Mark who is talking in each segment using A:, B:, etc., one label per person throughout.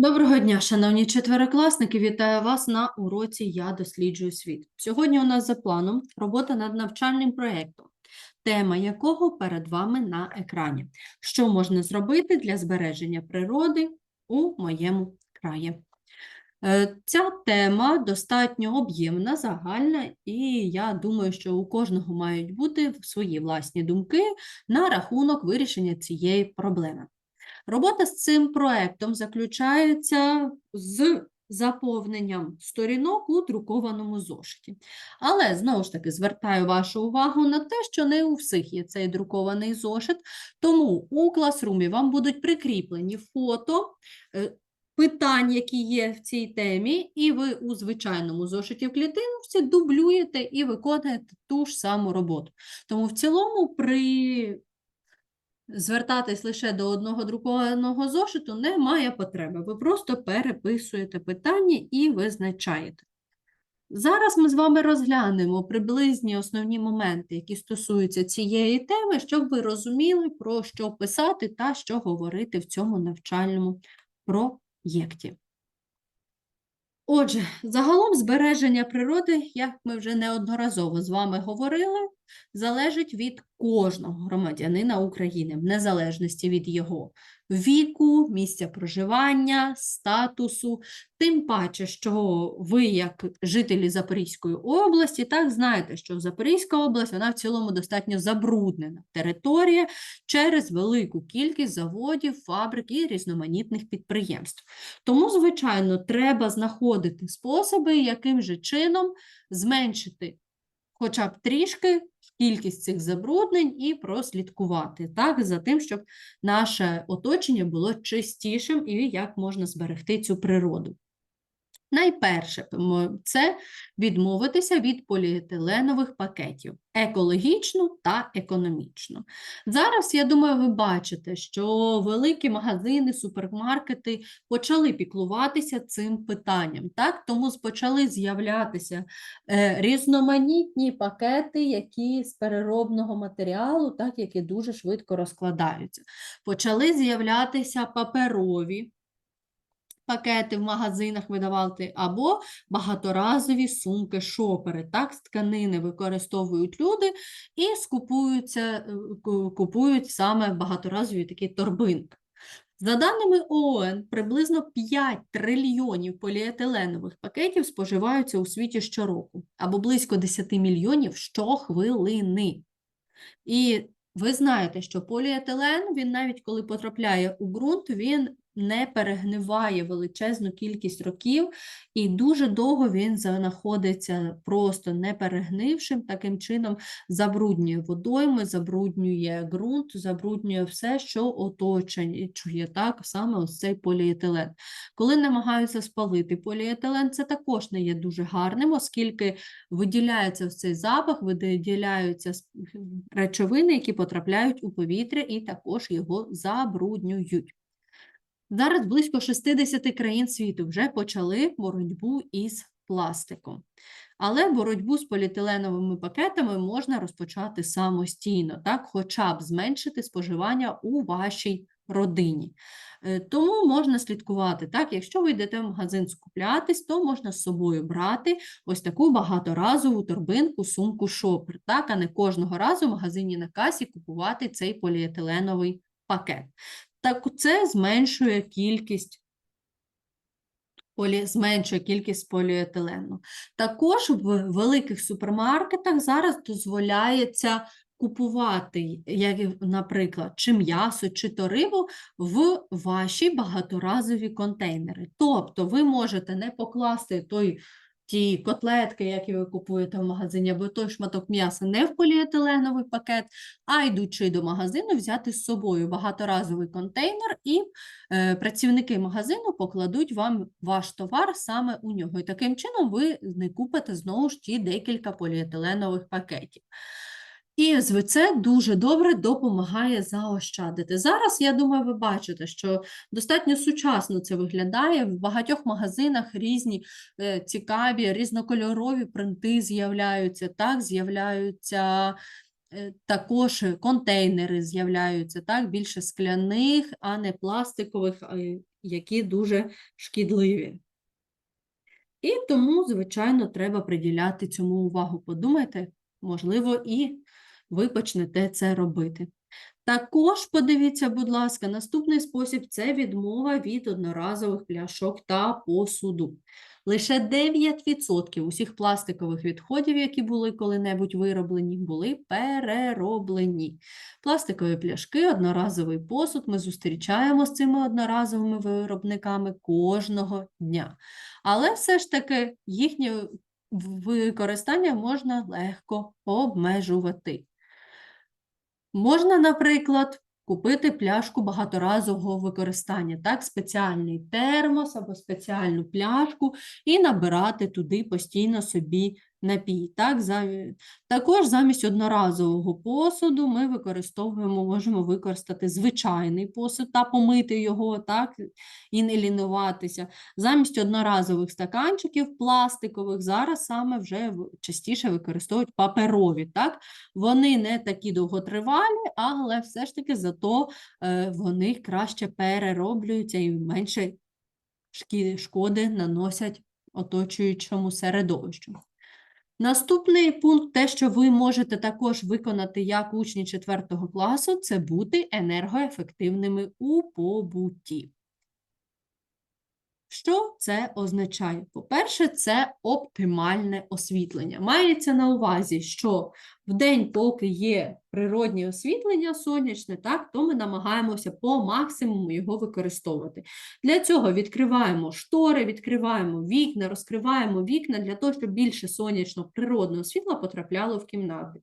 A: Доброго дня, шановні четверокласники! Вітаю вас на уроці Я досліджую світ. Сьогодні у нас за планом робота над навчальним проєктом, тема якого перед вами на екрані. Що можна зробити для збереження природи у моєму краї? Е, Ця тема достатньо об'ємна, загальна, і я думаю, що у кожного мають бути свої власні думки на рахунок вирішення цієї проблеми. Робота з цим проектом заключається з заповненням сторінок у друкованому зошиті. Але, знову ж таки, звертаю вашу увагу на те, що не у всіх є цей друкований зошит, тому у класрумі вам будуть прикріплені фото е, питань, які є в цій темі, і ви у звичайному зошиті в клітинці дублюєте і виконуєте ту ж саму роботу. Тому в цілому при звертатись лише до одного друкованого зошиту немає потреби. Ви просто переписуєте питання і визначаєте. Зараз ми з вами розглянемо приблизні основні моменти, які стосуються цієї теми, щоб ви розуміли, про що писати та що говорити в цьому навчальному проєкті. Отже, загалом збереження природи, як ми вже неодноразово з вами говорили, залежить від кожного громадянина України, в незалежності від його віку, місця проживання, статусу. Тим паче, що ви, як жителі Запорізької області, так знаєте, що Запорізька область вона в цілому достатньо забруднена територія через велику кількість заводів, фабрик і різноманітних підприємств. Тому, звичайно, треба знаходити способи, яким же чином зменшити хоча б трішки кількість цих забруднень і прослідкувати так, за тим, щоб наше оточення було чистішим і як можна зберегти цю природу. Найперше, це відмовитися від поліетиленових пакетів екологічно та економічно. Зараз, я думаю, ви бачите, що великі магазини, супермаркети почали піклуватися цим питанням. Так? Тому почали з'являтися е, різноманітні пакети, які з переробного матеріалу, так, які дуже швидко розкладаються. Почали з'являтися паперові пакети в магазинах видавати, або багаторазові сумки, шопери. Так, з тканини використовують люди і скупуються, е, купують саме багаторазові такі торбинки. За даними ООН, приблизно 5 трильйонів поліетиленових пакетів споживаються у світі щороку, або близько 10 мільйонів щохвилини. І ви знаєте, що поліетилен, він навіть коли потрапляє у ґрунт, він не перегниває величезну кількість років, і дуже довго він знаходиться просто не перегнившим, таким чином забруднює водойми, забруднює ґрунт, забруднює все, що оточує так саме ось цей поліетилен. Коли намагаються спалити поліетилен, це також не є дуже гарним, оскільки виділяється ось цей запах, виділяються речовини, які потрапляють у повітря, і також його забруднюють. Зараз близько 60 країн світу вже почали боротьбу із пластиком. Але боротьбу з поліетиленовими пакетами можна розпочати самостійно, так, хоча б зменшити споживання у вашій родині. Е, тому можна слідкувати, так, якщо ви йдете в магазин скуплятись, то можна з собою брати ось таку багаторазову торбинку, сумку шопер, так, а не кожного разу в магазині на касі купувати цей поліетиленовий пакет так це зменшує кількість полі... зменшує кількість поліетилену. Також в великих супермаркетах зараз дозволяється купувати, як, наприклад, чи м'ясо, чи то рибу в ваші багаторазові контейнери. Тобто ви можете не покласти той ті котлетки, які ви купуєте в магазині, або той шматок м'яса не в поліетиленовий пакет, а йдучи до магазину, взяти з собою багаторазовий контейнер, і е, працівники магазину покладуть вам ваш товар саме у нього. І таким чином ви не купите знову ж ті декілька поліетиленових пакетів. І це дуже добре допомагає заощадити. Зараз, я думаю, ви бачите, що достатньо сучасно це виглядає. В багатьох магазинах різні е, цікаві, різнокольорові принти з'являються, так, з'являються е, також контейнери з'являються, так, більше скляних, а не пластикових, які дуже шкідливі. І тому, звичайно, треба приділяти цьому увагу. Подумайте, можливо, і ви почнете це робити. Також подивіться, будь ласка, наступний спосіб це відмова від одноразових пляшок та посуду. Лише 9% усіх пластикових відходів, які були коли-небудь вироблені, були перероблені. Пластикові пляшки, одноразовий посуд ми зустрічаємо з цими одноразовими виробниками кожного дня. Але все ж таки їхнє використання можна легко обмежувати. Можна, наприклад, купити пляшку багаторазового використання, так, спеціальний термос або спеціальну пляшку і набирати туди постійно собі напій. Так, Також замість одноразового посуду ми використовуємо, можемо використати звичайний посуд та помити його, так, і не лінуватися. Замість одноразових стаканчиків пластикових зараз саме вже частіше використовують паперові. Так? Вони не такі довготривалі, але все ж таки зато е, вони краще перероблюються і менше шкоди наносять оточуючому середовищу. Наступний пункт, те, що ви можете також виконати як учні 4 класу, це бути енергоефективними у побуті. Що це означає? По-перше, це оптимальне освітлення. Мається на увазі, що в день, поки є природнє освітлення сонячне, так, то ми намагаємося по максимуму його використовувати. Для цього відкриваємо штори, відкриваємо вікна, розкриваємо вікна для того, щоб більше сонячного природного світла потрапляло в кімнати.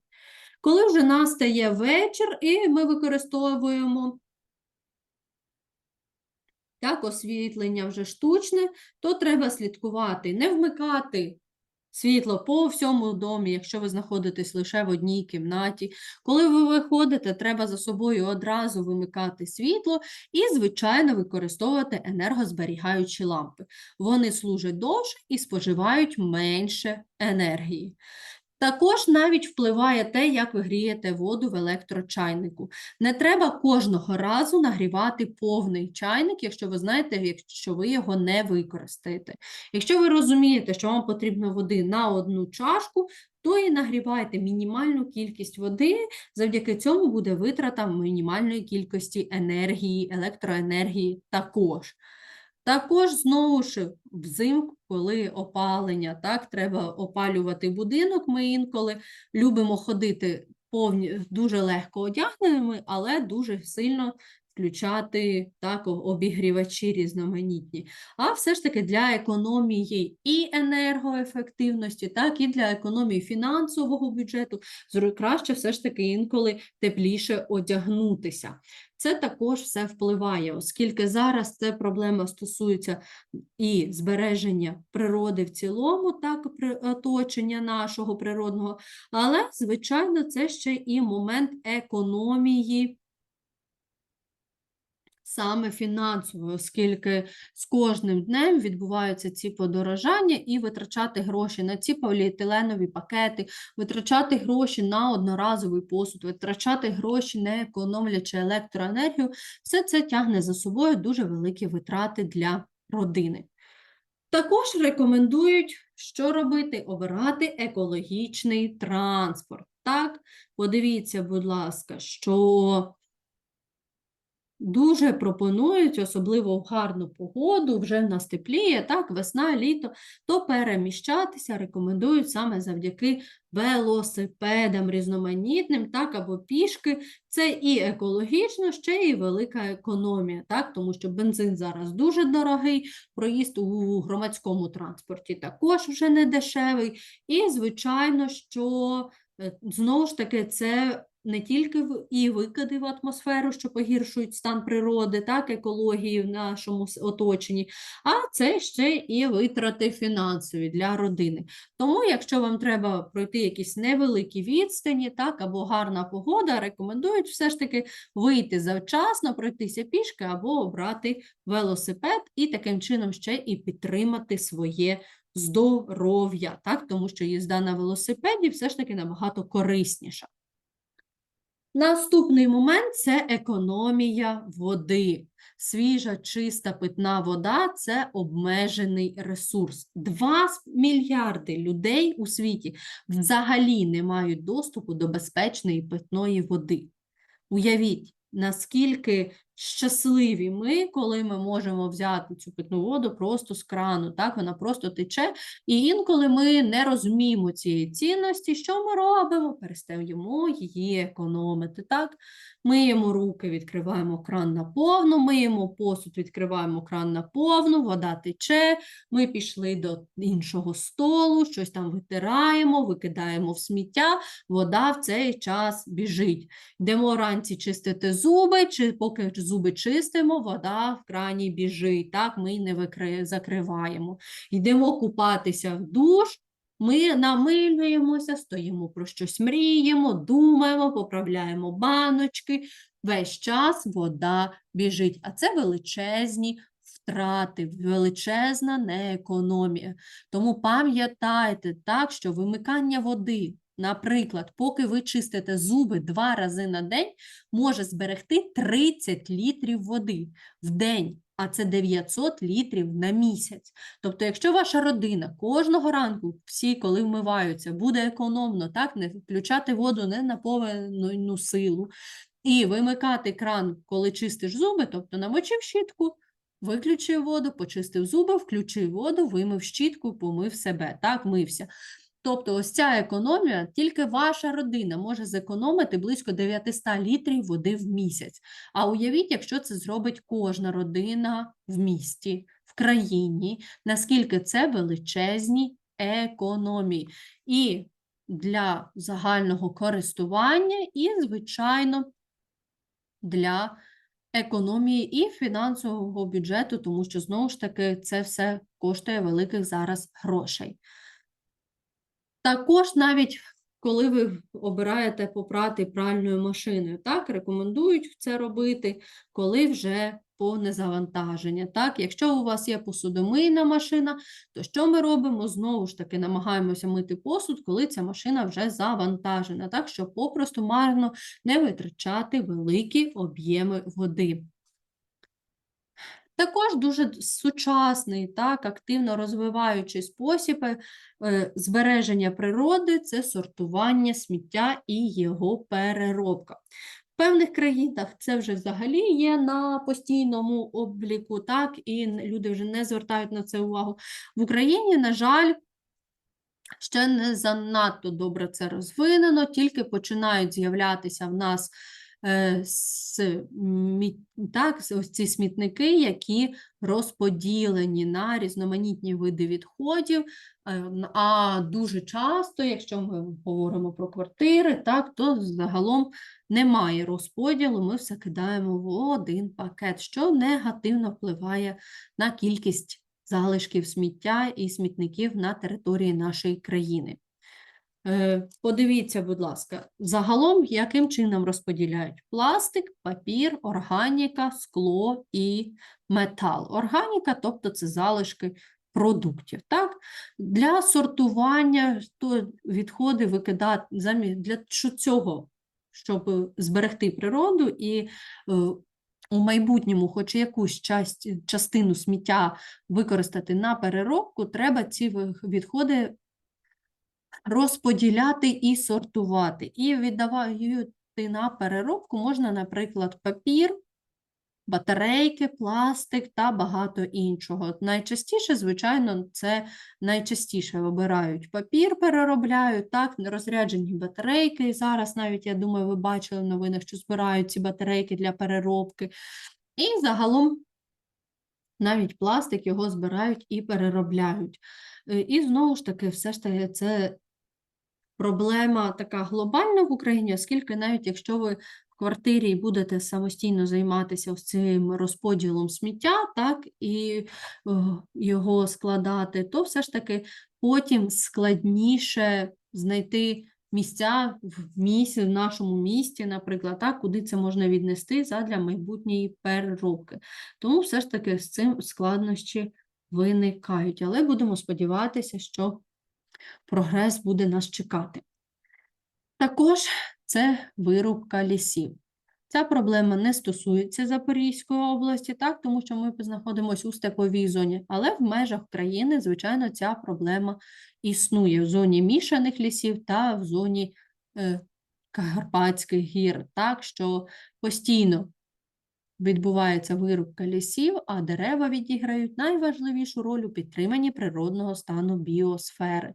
A: Коли вже настає вечір, і ми використовуємо так, освітлення вже штучне, то треба слідкувати, не вмикати світло по всьому домі, якщо ви знаходитесь лише в одній кімнаті. Коли ви виходите, треба за собою одразу вимикати світло і, звичайно, використовувати енергозберігаючі лампи. Вони служать довше і споживають менше енергії. Також навіть впливає те, як ви грієте воду в електрочайнику. Не треба кожного разу нагрівати повний чайник, якщо ви знаєте, якщо ви його не використаєте. Якщо ви розумієте, що вам потрібно води на одну чашку, то і нагрівайте мінімальну кількість води, завдяки цьому буде витрата мінімальної кількості енергії, електроенергії також. Також, знову ж, взимку, коли опалення, так, треба опалювати будинок, ми інколи любимо ходити повні, дуже легко одягненими, але дуже сильно включати так, обігрівачі різноманітні. А все ж таки для економії і енергоефективності, так, і для економії фінансового бюджету краще все ж таки інколи тепліше одягнутися. Це також все впливає, оскільки зараз це проблема стосується і збереження природи в цілому, так, оточення нашого природного, але, звичайно, це ще і момент економії саме фінансової, оскільки з кожним днем відбуваються ці подорожання і витрачати гроші на ці поліетиленові пакети, витрачати гроші на одноразовий посуд, витрачати гроші, не економлячи електроенергію, все це тягне за собою дуже великі витрати для родини. Також рекомендують, що робити? Обирати екологічний транспорт. Так, подивіться, будь ласка, що дуже пропонують, особливо в гарну погоду, вже в нас тепліє, так, весна, літо, то переміщатися рекомендують саме завдяки велосипедам різноманітним, так, або пішки. Це і екологічно, ще і велика економія, так, тому що бензин зараз дуже дорогий, проїзд у громадському транспорті також вже не дешевий. І, звичайно, що е, знову ж таки це не тільки в- і викиди в атмосферу, що погіршують стан природи, так, екології в нашому оточенні, а це ще і витрати фінансові для родини. Тому, якщо вам треба пройти якісь невеликі відстані, так, або гарна погода, рекомендують все ж таки вийти завчасно, пройтися пішки або обрати велосипед і таким чином ще і підтримати своє здоров'я, так, тому що їзда на велосипеді все ж таки набагато корисніша. Наступний момент це економія води. Свіжа, чиста питна вода це обмежений ресурс. 2 мільярди людей у світі взагалі не мають доступу до безпечної питної води. Уявіть, наскільки щасливі ми, коли ми можемо взяти цю питну воду просто з крану, так, вона просто тече, і інколи ми не розуміємо цієї цінності, що ми робимо? Перестаємо її економити, так? Миємо руки, відкриваємо кран на повну, миємо посуд, відкриваємо кран на повну, вода тече, ми пішли до іншого столу, щось там витираємо, викидаємо в сміття, вода в цей час біжить. Йдемо вранці чистити зуби, чи поки зуби чистимо, вода в крані біжить, так, ми не викри... закриваємо. Йдемо купатися в душ, ми намилюємося, стоїмо про щось мріємо, думаємо, поправляємо баночки. Весь час вода біжить, а це величезні втрати, величезна неекономія. Тому пам'ятайте так, що вимикання води, наприклад, поки ви чистите зуби два рази на день, може зберегти 30 літрів води в день, а це 900 літрів на місяць. Тобто, якщо ваша родина кожного ранку, всі, коли вмиваються, буде економно, так, не включати воду не на повну силу, і вимикати кран, коли чистиш зуби, тобто намочив щітку, виключив воду, почистив зуби, включив воду, вимив щітку, помив себе, так, мився. Тобто ось ця економія, тільки ваша родина може зекономити близько 900 літрів води в місяць. А уявіть, якщо це зробить кожна родина в місті, в країні, наскільки це величезні економії. І для загального користування, і, звичайно, для економії і фінансового бюджету, тому що, знову ж таки, це все коштує великих зараз грошей. Також навіть коли ви обираєте попрати пральною машиною, так, рекомендують це робити, коли вже повне завантаження. Так, якщо у вас є посудомийна машина, то що ми робимо? Знову ж таки, намагаємося мити посуд, коли ця машина вже завантажена, так, щоб попросту марно не витрачати великі об'єми води. Також дуже сучасний, так, активно розвиваючий спосіб е, збереження природи це сортування сміття і його переробка. В певних країнах це вже взагалі є на постійному обліку, так, і люди вже не звертають на це увагу. В Україні, на жаль, ще не занадто добре це розвинено, тільки починають з'являтися в нас е. Так, ось ці смітники, які розподілені на різноманітні види відходів. е, А дуже часто, якщо ми говоримо про квартири, так, то загалом немає розподілу, ми все кидаємо в один пакет, що негативно впливає на кількість залишків сміття і смітників на території нашої країни. Е, Подивіться, будь ласка, загалом яким чином розподіляють пластик, папір, органіка, скло і метал. Органіка, тобто це залишки продуктів. Так? Для сортування то відходи викидати для цього, щоб зберегти природу і е, у майбутньому хоч якусь частину сміття використати на переробку, треба ці відходи розподіляти і сортувати. І віддавати на переробку можна, наприклад, папір, батарейки, пластик та багато іншого. Найчастіше, звичайно, це найчастіше вибирають папір, переробляють, так, розряджені батарейки. Зараз навіть, я думаю, ви бачили в новинах, що збирають ці батарейки для переробки. І загалом навіть пластик його збирають і переробляють. Е, І знову ж таки, все ж таки, це проблема така глобальна в Україні, оскільки навіть якщо ви в квартирі будете самостійно займатися ось цим розподілом сміття, так, і е, його складати, то все ж таки потім складніше знайти місця в місті, в нашому місті, наприклад, так, куди це можна віднести задля майбутньої переробки. Тому все ж таки з цим складнощі виникають. Але будемо сподіватися, що прогрес буде нас чекати. Також це вирубка лісів. Ця проблема не стосується Запорізької області, так, тому що ми знаходимося у степовій зоні, але в межах країни, звичайно, ця проблема існує в зоні мішаних лісів та в зоні е, Карпатських гір, так що постійно відбувається вирубка лісів, а дерева відіграють найважливішу роль у підтриманні природного стану біосфери.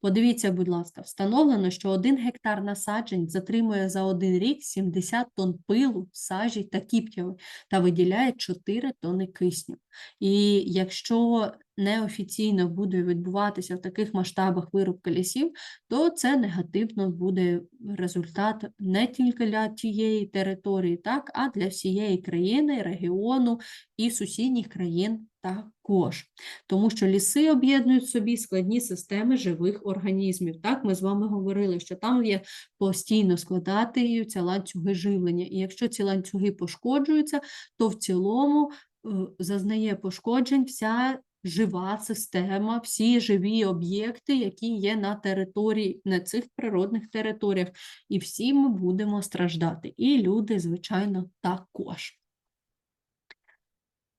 A: Подивіться, будь ласка, встановлено, що один гектар насаджень затримує за один рік 70 тонн пилу, сажі та кіптяви та виділяє 4 тонни кисню. І якщо неофіційно буде відбуватися в таких масштабах вирубка лісів, то це негативно буде результат не тільки для тієї території, так, а для всієї країни, регіону і сусідніх країн також. Тому що ліси об'єднують в собі складні системи живих організмів. Так, ми з вами говорили, що там є постійно складатися ланцюги живлення. І якщо ці ланцюги пошкоджуються, то в цілому е, зазнає пошкоджень вся жива система, всі живі об'єкти, які є на території, на цих природних територіях, і всі ми будемо страждати. І люди, звичайно, також.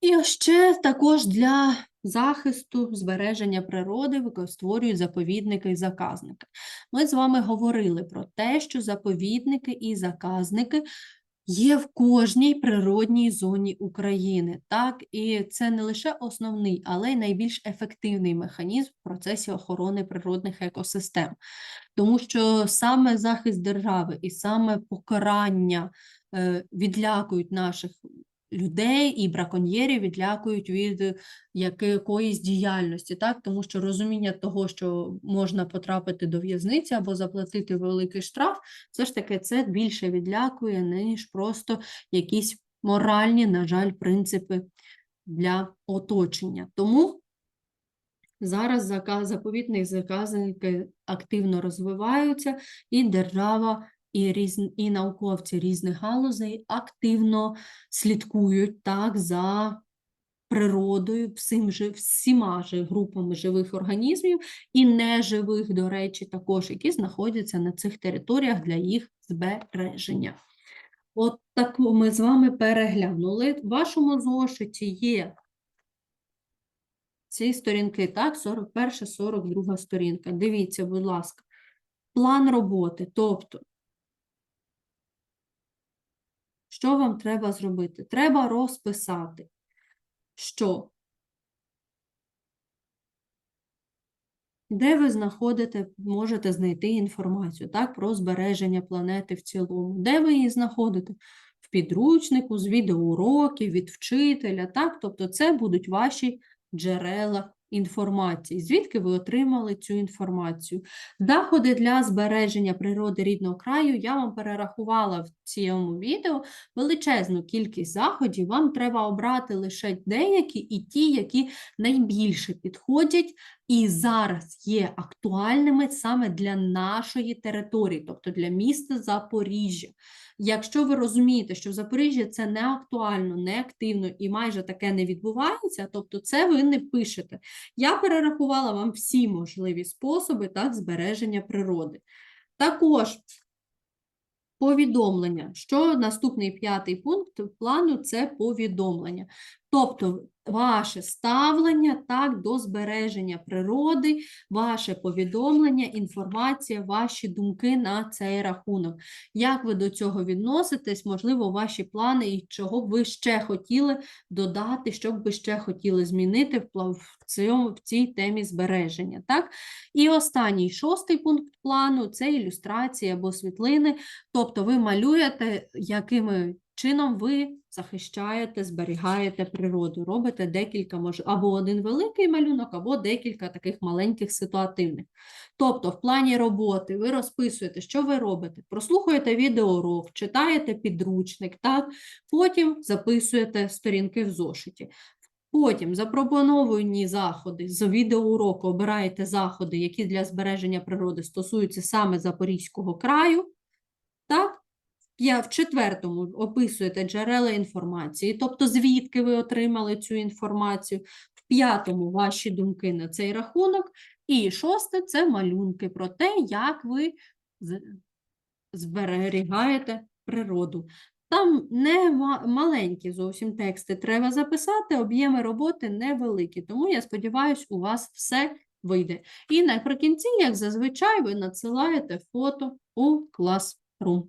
A: І ще також для захисту збереження природи створюють заповідники і заказники. Ми з вами говорили про те, що заповідники і заказники є в кожній природній зоні України. Так, і це не лише основний, але й найбільш ефективний механізм в процесі охорони природних екосистем. Тому що саме захист держави і саме покарання е, відлякують наших людей і браконьєрів відлякують від якоїсь діяльності, так? тому що розуміння того, що можна потрапити до в'язниці або заплатити великий штраф, все ж таки це більше відлякує, ніж просто якісь моральні, на жаль, принципи для оточення. Тому зараз заповітні заказники активно розвиваються, і держава і різ... і науковці різних галузей активно слідкують так за природою, всім, всіма ж групами живих організмів і неживих, до речі, також, які знаходяться на цих територіях для їх збереження. От так ми з вами переглянули. В вашому зошиті є ці сторінки, так, 41, 42 сторінка. Дивіться, будь ласка, план роботи, тобто Що вам треба зробити? Треба розписати, що де ви знаходите, можете знайти інформацію так, про збереження планети в цілому, де ви її знаходите? В підручнику, з відеоуроків, від вчителя, так? Тобто це будуть ваші джерела інформації. Звідки ви отримали цю інформацію? Заходи для збереження природи рідного краю я вам перерахувала в цьому відео величезну кількість заходів. Вам треба обрати лише деякі і ті, які найбільше підходять і зараз є актуальними саме для нашої території, тобто для міста Запоріжжя. Якщо ви розумієте, що в Запоріжжі це не актуально, не активно і майже таке не відбувається, тобто це ви не пишете. Я перерахувала вам всі можливі способи так, збереження природи. Також повідомлення, що наступний п'ятий пункт плану це повідомлення. Тобто ваше ставлення так, до збереження природи, ваше повідомлення, інформація, ваші думки на цей рахунок. Як ви до цього відноситесь, можливо, ваші плани і чого б ви ще хотіли додати, що б ви ще хотіли змінити в цьому, в цій темі збереження. Так? І останній шостий пункт плану це ілюстрації або світлини. Тобто ви малюєте, якими чином ви захищаєте, зберігаєте природу, робите декілька, може, або один великий малюнок, або декілька таких маленьких ситуативних. Тобто, в плані роботи ви розписуєте, що ви робите, прослухуєте відеоурок, читаєте підручник, так? потім записуєте сторінки в зошиті. Потім запропоновані заходи з відеоуроку обираєте заходи, які для збереження природи стосуються саме Запорізького краю. Так? В четвертому описуєте джерела інформації, тобто звідки ви отримали цю інформацію, в п'ятому ваші думки на цей рахунок, і шосте це малюнки про те, як ви зберігаєте природу. Там не маленькі зовсім тексти треба записати, об'єми роботи невеликі, тому я сподіваюся, у вас все вийде. І наприкінці, як зазвичай, ви надсилаєте фото у Classroom.